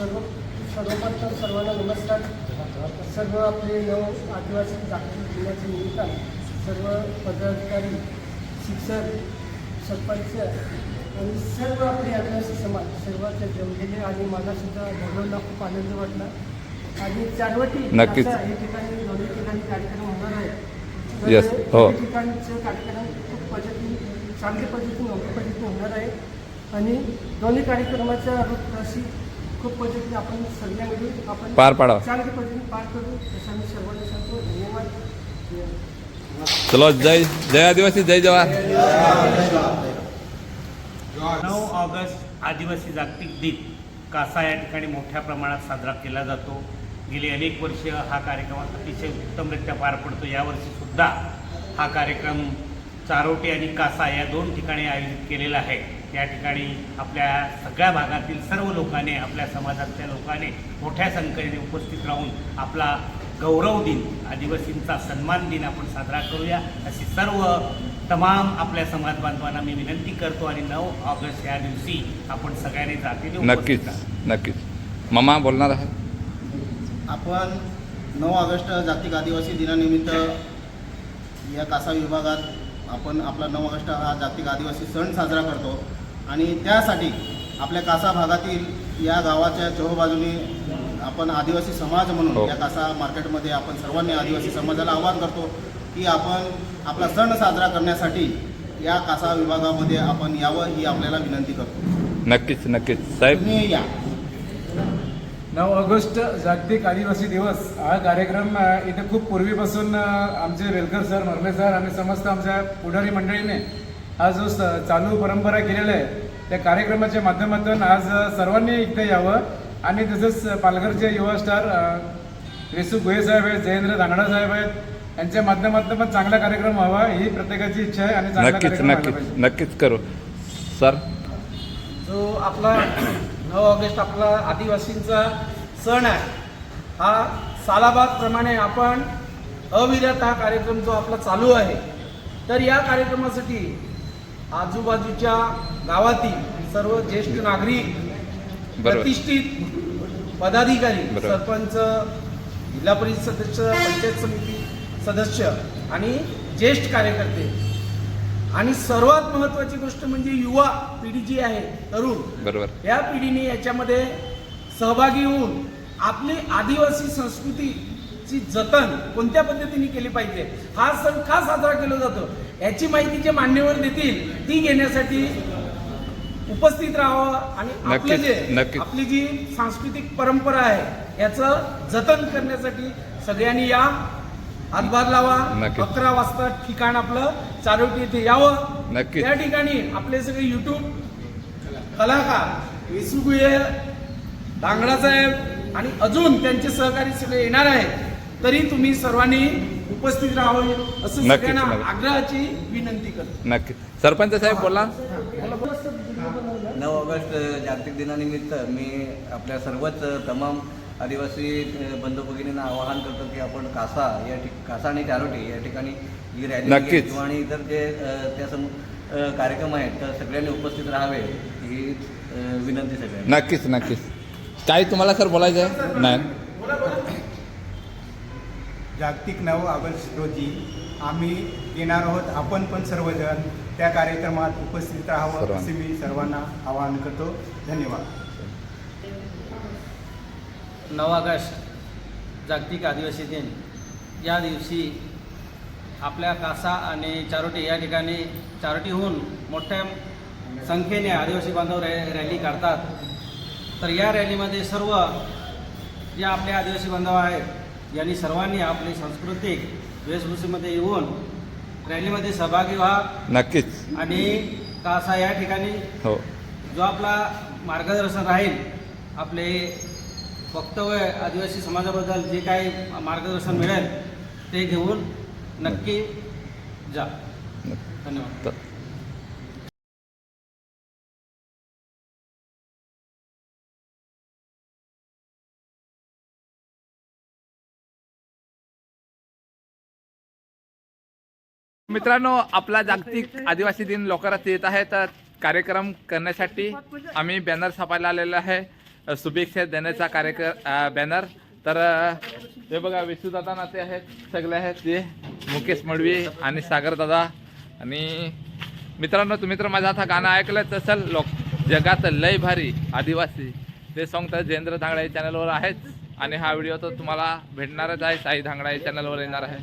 सर्व सर्वप्रथम सर्वांना नमस्कार. सर्व आपले नऊ आदिवासी जागतिक दिनाच्या निमित्तानं सर्व पदाधिकारी शिक्षक सरपंच आणि सर्व आपले आदिवासी समाज सर्वांचे जमलेले आणि मला सुद्धा बोलवला खूप आनंद वाटला. आणि चारवटी नक्कीच. या ठिकाणी दोन्ही ठिकाणी कार्यक्रम होणार आहे तर हो. ठिकाणचे कार्यक्रम खूप पद्धतीने चांगल्या पद्धतीने योग्य पद्धतीने होणार आहे. आणि दोन्ही कार्यक्रमाच्या रूपराशी खूप पद्धतीने आपण मिळून आपण पार पाडावं. चांगल्या पद्धतीने पार करू असं मी सर्वांना सांगतो धन्यवाद. चलो जय जय आदिवासी जय जवान. नऊ ऑगस्ट आदिवासी जागतिक दिन. कासा या ठिकाणी मोठ्या प्रमाणात साजरा केला जातो. गेली अनेक वर्ष हा कार्यक्रम अतिशय उत्तमरित्या पार पडतो. यावर्षी सुद्धा हा कार्यक्रम चारोटे आणि कासा या दोन ठिकाणी आयोजित केलेला आहे. या ठिकाणी आपल्या सगळ्या भागातील सर्व लोकांनी आपल्या समाजातल्या लोकांनी मोठ्या संख्येने उपस्थित राहून आपला गौरव दिन आदिवासींचा सन्मान दिन आपण साजरा करूया. अशी सर्व तमाम आपल्या समाज बांधवांना मी विनंती करतो आणि नऊ ऑगस्ट या दिवशी आपण सगळ्यांनी जातीने उपस्थित नक्कीच. नक्कीच. मामा बोलणार आहे? आपण नऊ ऑगस्ट जागतिक आदिवासी दिनानिमित्त या कासा विभागात आपण आपला नऊ ऑगस्ट हा जागतिक आदिवासी सण साजरा करतो. आणि त्यासाठी आपल्या कासा भागातील या गावाच्या चोहोबाजूनी आपण आदिवासी समाज हो. म्हणून या कासा मार्केटमध्ये आपण सर्वांनी आदिवासी समाजाला आवाहन करतो की आपण आपला सण साजरा करण्यासाठी या कासा विभागामध्ये आपण यावं ही आपल्याला विनंती करतो. नक्कीच नक्कीच. साहेब तुम्ही या. नऊ ऑगस्ट जागतिक आदिवासी दिवस. हा कार्यक्रम इथे खूप पूर्वीपासून आमचे वेलकर सर मर्मे सर आणि समस्त आमच्या पुढारी मंडळीने हा जो स- चालू परंपरा केलेला आहे त्या कार्यक्रमाच्या माध्यमातून आज सर्वांनी इथे यावं आणि तसंच पालघरचे युवा स्टार वेसू गोये साहेब आहेत जयेंद्र दांगडा साहेब आहेत यांच्या माध्यमातून पण चांगला कार्यक्रम व्हावा ही प्रत्येकाची इच्छा आहे आणि नक्कीच नक्कीच. नक्कीच करू. सर? जो आपला नऊ ऑगस्ट आपला आदिवासींचा सण आहे हा सालाबादप्रमाणे आपण अविरत हा कार्यक्रम जो आपला चालू आहे तर या कार्यक्रमासाठी आजूबाजूच्या गावातील सर्व ज्येष्ठ नागरिक. प्रतिष्ठित पदाधिकारी. सरपंच जिल्हा परिषद सदस्य पंचायत समिती सदस्य आणि ज्येष्ठ कार्यकर्ते आणि सर्वात महत्वाची गोष्ट म्हणजे युवा पिढी जी आहे तरुण बरोबर या पिढीने याच्यामध्ये सहभागी होऊन आपली आदिवासी संस्कृतीची जतन कोणत्या पद्धतीने केली पाहिजे हा सण का साजरा केला जातो याची माहिती जे मान्यवर देतील ती घेण्यासाठी उपस्थित राहावं आणि आपले जे. आपली जी सांस्कृतिक परंपरा आहे याचं जतन करण्यासाठी सगळ्यांनी या हातभार लावा. अकरा वाजता ठिकाण आपलं चारोटी येथे यावं. नक्कीच. त्या ठिकाणी आपले सगळे युट्यूब कलाकार विसुगुये डांगडा साहेब आणि अजून त्यांचे सहकारी सगळे येणार आहेत. तरी तुम्ही सर्वांनी उपस्थित राहावे असं सगळ्यांना. आग्रहाची विनंती करतो. नक्कीच. सरपंच साहेब बोला. नऊ ऑगस्ट जागतिक दिनानिमित्त मी आपल्या सर्वच तमाम आदिवासी बंधू भगिनींना आवाहन करतो की आपण कासा या ठिक कासा आणि चारोटी या ठिकाणी ही रॅली नक्कीच. किंवा आणि इतर जे अ, त्या सम अ, कार्यक्रम आहेत तर सगळ्यांनी उपस्थित राहावे ही अ, विनंती सगळ्यांना. नक्कीच नक्कीच. काय तुम्हाला सर बोलायचं आहे नाही. जागतिक नऊ ऑगस्ट रोजी आम्ही येणार आहोत आपण पण सर्वजण त्या कार्यक्रमात उपस्थित राहावं सर्वांना. असे मी सर्वांना आवाहन करतो. धन्यवाद. नऊ ऑगस्ट जागतिक आदिवासी दिन. या दिवशी आपल्या कासा आणि चारोटी या ठिकाणी चारोटीहून मोठ्या संख्येने आदिवासी बांधव रॅ रॅली काढतात. तर या रॅलीमध्ये सर्व जे आपले आदिवासी बांधव आहेत यांनी सर्वांनी आपली सांस्कृतिक वेशभूषेमध्ये येऊन रॅलीमध्ये सहभागी व्हा. नक्कीच. आणि कासा या ठिकाणी हो. जो आपला मार्गदर्शन राहील आपले वक्तव्य आदिवासी समाजाबद्दल जे काही मार्गदर्शन मिळेल ते घेऊन नक्की जा. धन्यवाद. मित्रांनो आपला जागतिक आदिवासी दिन लवकरच येत आहे. तर कार्यक्रम करण्यासाठी आम्ही बॅनर छापायला आलेलो आहे. शुभेच्छा देण्याचा कार्यक्रम बॅनर तर ते बघा विशुदादा नाते आहेत सगळे आहेत ते मुकेश मडवी आणि सागरदादा आणि मित्रांनो तुम्ही तर माझं आता गाणं ऐकलंच असेल लोक जगात लय भारी आदिवासी. ते सॉन्ग तर जयेंद्र धांगडा या चॅनलवर आहेच. आणि हा व्हिडिओ तर तुम्हाला भेटणारच आहे साई धांगडा या चॅनलवर येणार आहे.